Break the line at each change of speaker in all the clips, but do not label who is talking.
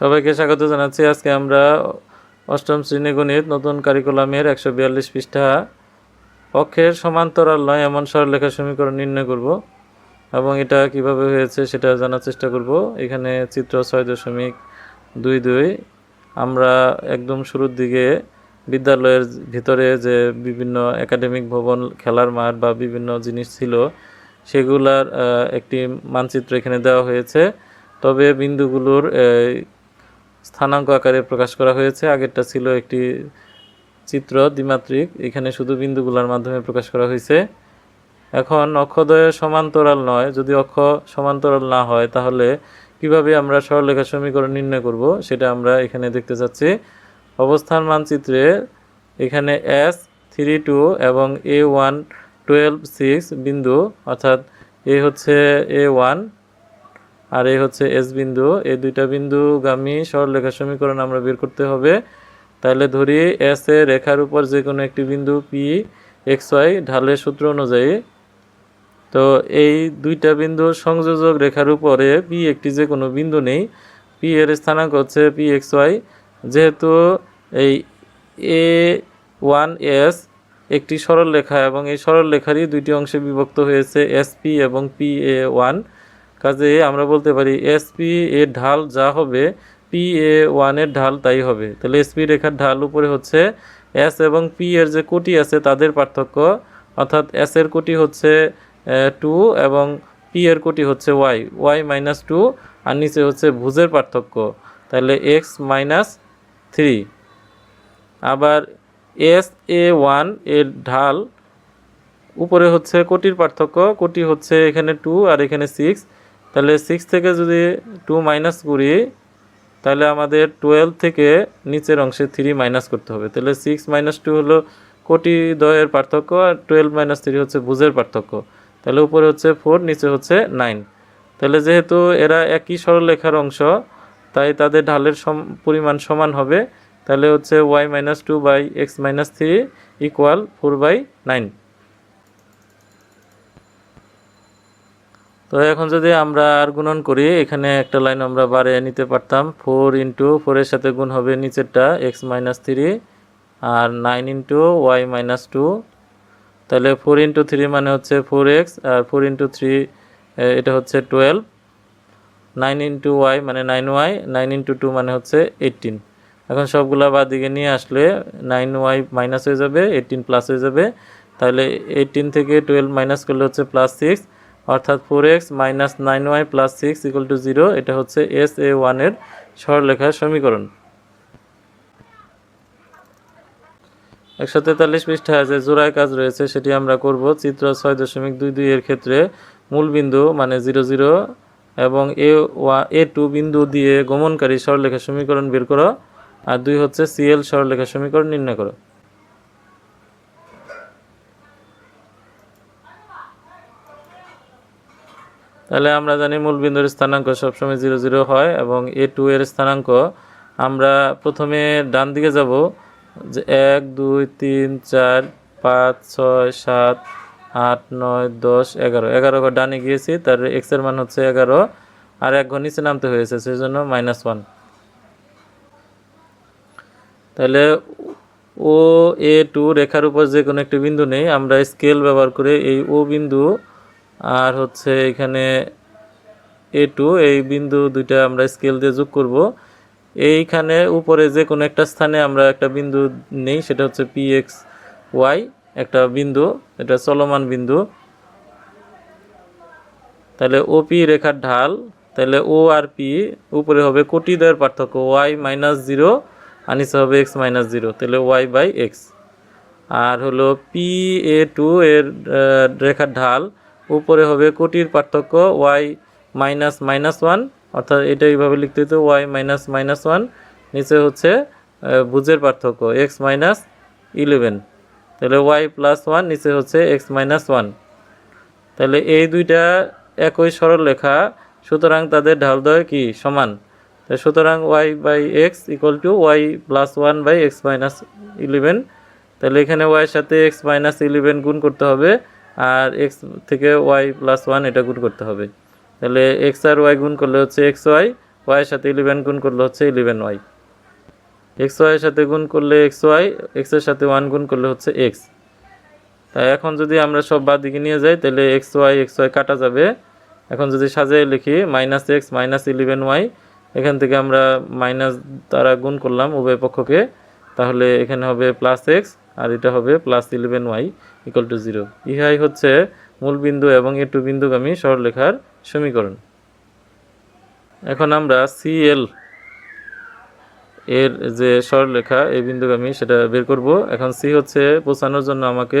সবাইকে স্বাগত জানাচ্ছি আজকে আমরা অষ্টম শ্রেণী গণিত নতুন কারিকুলামের একশো বিয়াল্লিশ পৃষ্ঠা পক্ষের সমান্তরাল নয় এমন সরলেখা সমীকরণ নির্ণয় করব এবং এটা কিভাবে হয়েছে সেটা জানার চেষ্টা করব এখানে চিত্র ছয় দশমিক দুই দুই আমরা একদম শুরুর দিকে বিদ্যালয়ের ভিতরে যে বিভিন্ন একাডেমিক ভবন খেলার মাঠ বা বিভিন্ন জিনিস ছিল সেগুলার একটি মানচিত্র এখানে দেওয়া হয়েছে তবে বিন্দুগুলোর স্থানাঙ্ক আকারে প্রকাশ করা হয়েছে আগেরটা ছিল একটি চিত্র দ্বিমাত্রিক এখানে শুধু বিন্দুগুলোর মাধ্যমে প্রকাশ করা হয়েছে এখন অক্ষদ্বয় সমান্তরাল নয় যদি অক্ষ সমান্তরাল না হয় তাহলে কিভাবে আমরা সরলেখা সমীকরণ নির্ণয় করব সেটা আমরা এখানে দেখতে চাচ্ছি অবস্থান মানচিত্রে এখানে এস থ্রি টু এবং এ ওয়ান টুয়েলভ সিক্স বিন্দু অর্থাৎ এ হচ্ছে এ ওয়ান আর এই হচ্ছে এস বিন্দু এই দুইটা বিন্দু বিন্দুগামী সরলরেখা সমীকরণ আমরা বের করতে হবে তাহলে ধরি এস এ রেখার উপর যে কোনো একটি বিন্দু পি এক্স ওয়াই ঢালের সূত্র অনুযায়ী তো এই দুইটা বিন্দু সংযোজক রেখার উপরে পি একটি যে কোনো বিন্দু নেই পি এর স্থানাঙ্ক হচ্ছে পি এক্স ওয়াই যেহেতু এই এ ওয়ান এস একটি সরল রেখা এবং এই সরল রেখারই দুইটি অংশে বিভক্ত হয়েছে এস পি এবং পি এ ওয়ান কাজে আমরা বলতে পারি এসপি এর ঢাল যা হবে পি এ ওয়ানের ঢাল তাই হবে তাহলে এসপি রেখার ঢাল উপরে হচ্ছে এস এবং পি এর যে কোটি আছে তাদের পার্থক্য অর্থাৎ এস এর কোটি হচ্ছে টু এবং পি এর কোটি হচ্ছে ওয়াই ওয়াই মাইনাস টু আর নিচে হচ্ছে ভুজের পার্থক্য তাহলে এক্স মাইনাস থ্রি আবার এস এ ওয়ান এর ঢাল উপরে হচ্ছে কোটির পার্থক্য কোটি হচ্ছে এখানে টু আর এখানে সিক্স তাহলে সিক্স থেকে যদি টু মাইনাস করি তাহলে আমাদের টুয়েলভ থেকে নিচের অংশে থ্রি মাইনাস করতে হবে তাহলে সিক্স মাইনাস টু হলো কোটি দয়ের পার্থক্য আর টুয়েলভ মাইনাস থ্রি হচ্ছে বুঝের পার্থক্য তাহলে উপরে হচ্ছে ফোর নিচে হচ্ছে নাইন তাহলে যেহেতু এরা একই সরলরেখার অংশ তাই তাদের ঢালের সম পরিমাণ সমান হবে তাহলে হচ্ছে y minus two by x minus three equal four by nine তো এখন যদি আমরা আর গুণন করি এখানে একটা লাইন আমরা বাড়িয়ে নিতে পারতাম ফোর ইন্টু ফোরের সাথে গুণ হবে নিচেরটা এক্স মাইনাস থ্রি আর nine into y minus two তাহলে ফোর ইন্টু থ্রি মানে হচ্ছে ফোর এক্স আর ফোর ইন্টু থ্রি এটা হচ্ছে টুয়েলভ নাইন ইন্টু ওয়াই মানে nine y nine into two মানে হচ্ছে এইটিন এখন সবগুলা বা দিকে নিয়ে আসলে নাইন ওয়াই মাইনাস হয়ে যাবে এইটিন প্লাস হয়ে যাবে তাহলে এইটিন থেকে টুয়েলভ মাইনাস করলে হচ্ছে প্লাস সিক্স অর্থাৎ four x minus nine y plus six equal to zero এটা হচ্ছে এস এ ওয়ানের সরলেখার সমীকরণ একশো তেতাল্লিশ পৃষ্ঠায় যে জোড়ায় কাজ রয়েছে সেটি আমরা করব চিত্র ছয় দশমিক দুই দুই এর ক্ষেত্রে মূলবিন্দু মানে জিরো জিরো এবং এ ওয়া এ টু বিন্দু দিয়ে গমনকারী সরলেখা সমীকরণ বের করো আর দুই হচ্ছে সিএল সরলেখা সমীকরণ নির্ণয় করো তাহলে আমরা জানি মূলবিন্দুর স্থানাঙ্ক সবসময় জিরো জিরো হয় এবং এ টু এর স্থানাঙ্ক আমরা প্রথমে ডান দিকে যাব যে এক দুই তিন চার পাঁচ ছয় সাত আট নয় দশ এগারো এগারো ঘর ডানে গিয়েছি তার এক্সের মান হচ্ছে এগারো আর এক ঘর নিচে নামতে হয়েছে সেই জন্য মাইনাস ওয়ান তাহলে ও এ টু রেখার উপর যে কোনো একটি বিন্দু নেই আমরা স্কেল ব্যবহার করে এই ও বিন্দু আর হচ্ছে এখানে এ টু এই বিন্দু দুইটা আমরা স্কেল দিয়ে যোগ করব এইখানে উপরে যে কোনো একটা স্থানে আমরা একটা বিন্দু নেই সেটা হচ্ছে পি এক্স ওয়াই একটা বিন্দু এটা চলমান বিন্দু তাহলে ওপি রেখার ঢাল তাহলে ও আর পি উপরে হবে কোটি দয়ের পার্থক্য ওয়াই মাইনাস জিরো আর হবে এক্স মাইনাস জিরো তাহলে ওয়াই বাই এক্স আর হলো পি এ টু এর রেখার ঢাল উপরে হবে কোটির পার্থক্য ওয়াই মাইনাস মাইনাস ওয়ান অর্থাৎ এটা এইভাবে লিখতে হতো ওয়াই মাইনাস মাইনাস ওয়ান নিচে হচ্ছে বুঝের পার্থক্য এক্স মাইনাস ইলেভেন তাহলে ওয়াই প্লাস ওয়ান নিচে হচ্ছে এক্স মাইনাস ওয়ান তাহলে এই দুইটা একই সরল লেখা সুতরাং তাদের ঢালদয় কি সমান সুতরাং y by x equal to y plus one by x minus eleven তাহলে এখানে ওয়াইয়ের সাথে এক্স মাইনাস ইলেভেন গুণ করতে হবে আর এক্স থেকে ওয়াই প্লাস ওয়ান এটা গুণ করতে হবে তাহলে এক্স আর ওয়াই গুণ করলে হচ্ছে এক্স ওয়াই ওয়াইয়ের সাথে ইলেভেন গুণ করলে হচ্ছে ইলেভেন ওয়াই এক্স ওয়াইয়ের সাথে গুণ করলে এক্স ওয়াই এক্সের সাথে ওয়ান গুণ করলে হচ্ছে এক্স তাই এখন যদি আমরা সব বাদ দিকে নিয়ে যাই তাহলে এক্স ওয়াই এক্স ওয়াই কাটা যাবে এখন যদি সাজিয়ে লিখি minus x minus eleven y এখান থেকে আমরা মাইনাস দ্বারা গুণ করলাম উভয় পক্ষকে তাহলে এখানে হবে প্লাস এক্স আর এটা হবে plus eleven y equal to zero ইহাই হচ্ছে মূল বিন্দু এবং এ টু বিন্দুগামী সরলেখার সমীকরণ এখন আমরা সিএল এর যে সরলেখা এই বিন্দুগামী সেটা বের করব এখন সি হচ্ছে পৌঁছানোর জন্য আমাকে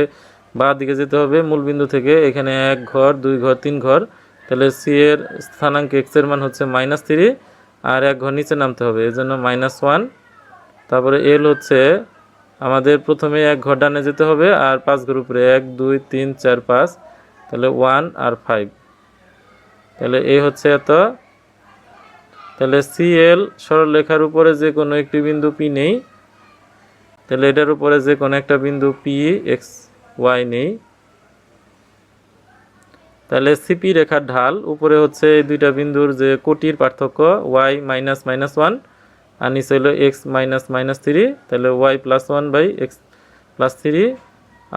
বা দিকে যেতে হবে মূল বিন্দু থেকে এখানে এক ঘর দুই ঘর তিন ঘর তাহলে সি এর স্থানাঙ্ক এক্সের মান হচ্ছে মাইনাস থ্রি আর এক ঘর নিচে নামতে হবে এজন্য মাইনাস ওয়ান তারপরে এল হচ্ছে আমাদের প্রথমে এক ঘর ডানে যেতে হবে আর পাঁচ ঘর উপরে এক দুই তিন চার পাঁচ তাহলে ওয়ান আর ফাইভ তাহলে এই হচ্ছে এত তাহলে সিএল সরলরেখার উপরে যে কোনো একটি বিন্দু পি নেই তাহলে এটার উপরে যে কোনো একটা বিন্দু পি এক্স ওয়াই নেই তাহলে সিপি রেখার ঢাল উপরে হচ্ছে এই দুইটা বিন্দুর যে কোটির পার্থক্য ওয়াই মাইনাস মাইনাস ওয়ান আর নিচে হলো এক্স মাইনাস মাইনাস থ্রি তাহলে y plus one by x plus three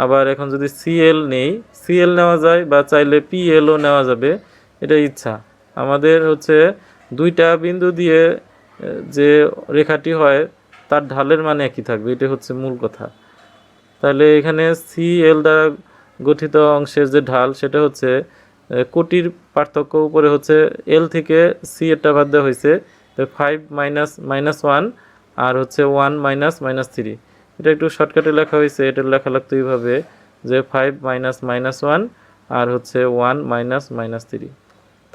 আবার এখন যদি সিএল নেই সিএল নেওয়া যায় বা চাইলে পিএলও নেওয়া যাবে এটা ইচ্ছা আমাদের হচ্ছে দুইটা বিন্দু দিয়ে যে রেখাটি হয় তার ঢালের মানে একই থাকবে এটা হচ্ছে মূল কথা তাহলে এখানে সিএল দ্বারা গঠিত অংশের যে ঢাল সেটা হচ্ছে কোটির পার্থক্য উপরে হচ্ছে এল থেকে সি এরটা বাদ দেওয়া হয়েছে ফাইভ মাইনাস মাইনাস ওয়ান আর হচ্ছে ওয়ান মাইনাস মাইনাস থ্রি এটা একটু শর্টকাটে লেখা হয়েছে এটা লেখা লাগতো এইভাবে যে ফাইভ মাইনাস মাইনাস ওয়ান আর হচ্ছে ওয়ান মাইনাস মাইনাস থ্রি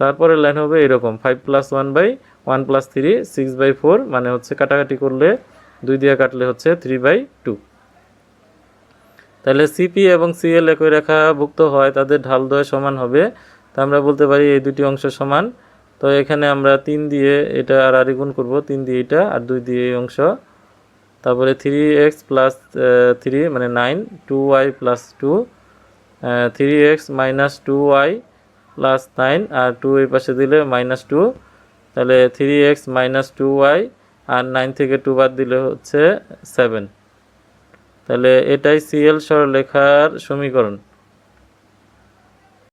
তারপরে লাইন হবে এরকম five plus one by one plus three six by four মানে হচ্ছে কাটাকাটি করলে দুই দিয়ে কাটলে হচ্ছে থ্রি বাই টু তাহলে সিপি এবং সিএল একই রেখা ভুক্ত হয় তাদের ঢাল দয় সমান হবে তা আমরা বলতে পারি এই দুটি অংশ সমান তো এখানে আমরা তিন দিয়ে এটা আর আড়ি গুণ করবো তিন দিয়ে এটা আর দুই দিয়ে এই অংশ তারপরে থ্রি এক্স প্লাস থ্রি মানে nine two y plus two three x minus two y plus nine আর টু এই পাশে দিলে মাইনাস টু তাহলে three x minus two y আর নাইন থেকে টু বাদ দিলে হচ্ছে সেভেন তাহলে এটাই সিএল সর লেখার সমীকরণ